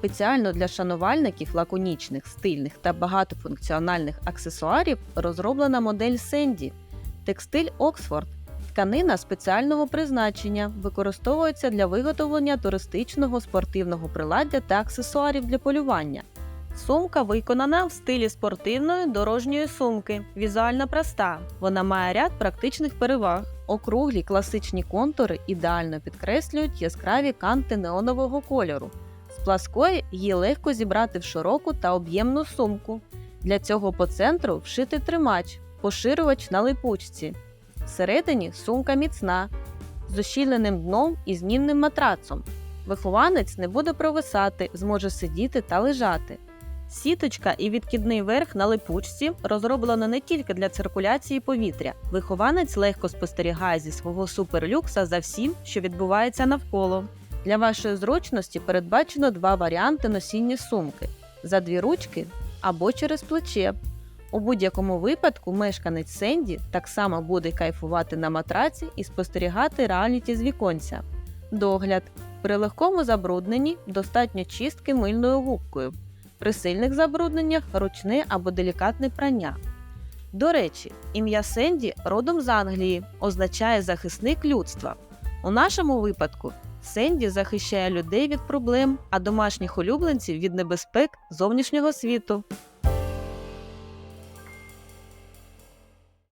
Спеціально для шанувальників лаконічних, стильних та багатофункціональних аксесуарів розроблена модель Сенді. Текстиль Оксфорд. Тканина спеціального призначення використовується для виготовлення туристичного спортивного приладдя та аксесуарів для полювання. Сумка виконана в стилі спортивної дорожньої сумки, візуально проста. Вона має ряд практичних переваг. Округлі класичні контури ідеально підкреслюють яскраві канти неонового кольору. Пласкої її легко зібрати в широку та об'ємну сумку. Для цього по центру вшити тримач, поширювач на липучці. Всередині сумка міцна, з ущільненим дном і змінним матрацом. Вихованець не буде провисати, зможе сидіти та лежати. Сіточка і відкидний верх на липучці розроблено не тільки для циркуляції повітря. Вихованець легко спостерігає зі свого суперлюкса за всім, що відбувається навколо. Для вашої зручності передбачено два варіанти носіння сумки: за дві ручки або через плече. У будь-якому випадку мешканець Сенді так само буде кайфувати на матраці і спостерігати реаліті з віконця. Догляд при легкому забрудненні достатньо чистки мильною губкою. При сильних забрудненнях ручне або делікатне прання. До речі, ім'я Сенді родом з Англії означає захисник людства. У нашому випадку Сенді захищає людей від проблем, а домашніх улюбленців від небезпек зовнішнього світу.